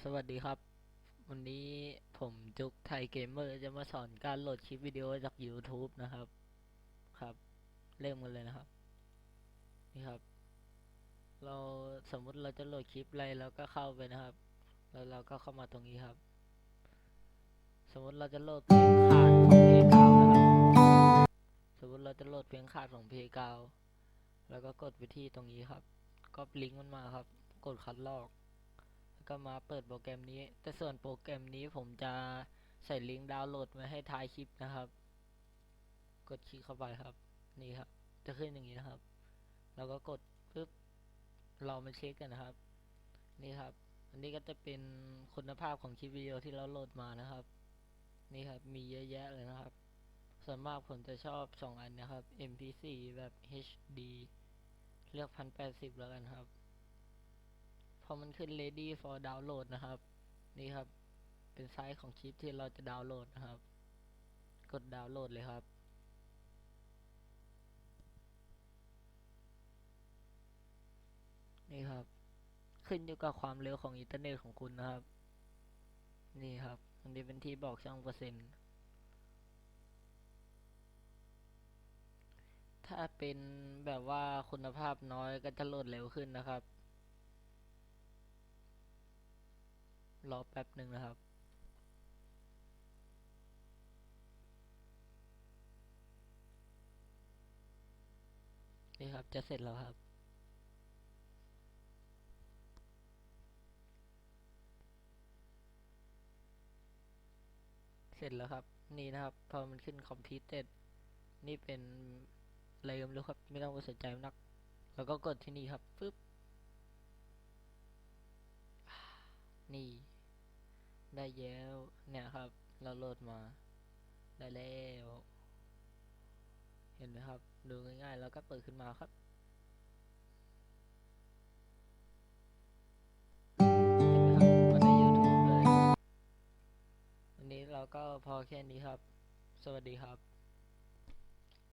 สวัสดีครับ วันนี้ผมจุกไทยเกมเมอร์จะมาสอนการโหลดคลิปวิดีโอจาก YouTube นะครับ ครับ เริ่มกันเลยนะครับ นี่ครับ เราสมมุติเราจะโหลดคลิปอะไรเราก็เข้าไปนะครับ แล้วเราก็เข้ามาตรงนี้ครับ สมมติเราจะโหลดเพลงขาดของเพลงเก่านะครับ สมมติเราจะโหลดเพลงขาดของเพลงเก่าแล้วก็กดไปที่ตรงนี้ครับ ก็ลิงก์มันมาครับ กดคัดลอก ก็มาเปิดโปรแกรมนี้ แต่ส่วนโปรแกรมนี้ผมจะใส่ลิงก์ดาวน์โหลดไว้ให้ท้ายคลิปนะครับ กดคลิกเข้าไปครับ นี่ครับ จะขึ้นอย่างนี้นะครับ แล้วก็กดปึ๊บเรามาเช็คกันนะครับ นี่ครับ อันนี้ก็จะเป็นคุณภาพของคลิปวิดีโอที่เราโหลดมานะครับ นี่ครับ มีเยอะแยะเลยนะครับ ส่วนมากผมจะชอบสองอันนะครับ MP4 แบบ HD เลือกพันแปดสิบแล้วกันครับ อมันขึ้น ready for download นะครับ นี่ครับ เป็นไซส์ของคลิปที่เราจะดาวน์โหลดนะครับ กดดาวน์โหลดเลยครับนี่ครับ ขึ้นอยู่กับความเร็วของอินเทอร์เน็ตของคุณนะครับ นี่ครับอันนี้เป็นที่บอกช่องเปอร์เซ็นต์ ถ้าเป็นแบบว่าคุณภาพน้อยก็จะโหลดเร็วขึ้นนะครับ รอแป๊บหนึ่งนะครับนี่ครับจะเสร็จแล้วครับ เสร็จแล้วครับ นี่นะครับ พอมันขึ้น completed นี่เป็นอะไรก็ไม่รู้ครับ ไม่ต้องไปสนใจมันนัก แล้วก็กดที่นี่ครับปึ๊บนี่ ได้แล้วเนี่ยครับ เราโหลดมา ได้แล้ว เห็นไหมครับ ดูง่ายๆ แล้วก็เปิดขึ้นมาครับเห็นไหมครับมาใน YouTube เลยวันนี้เราก็พอแค่นี้ครับ สวัสดีครับ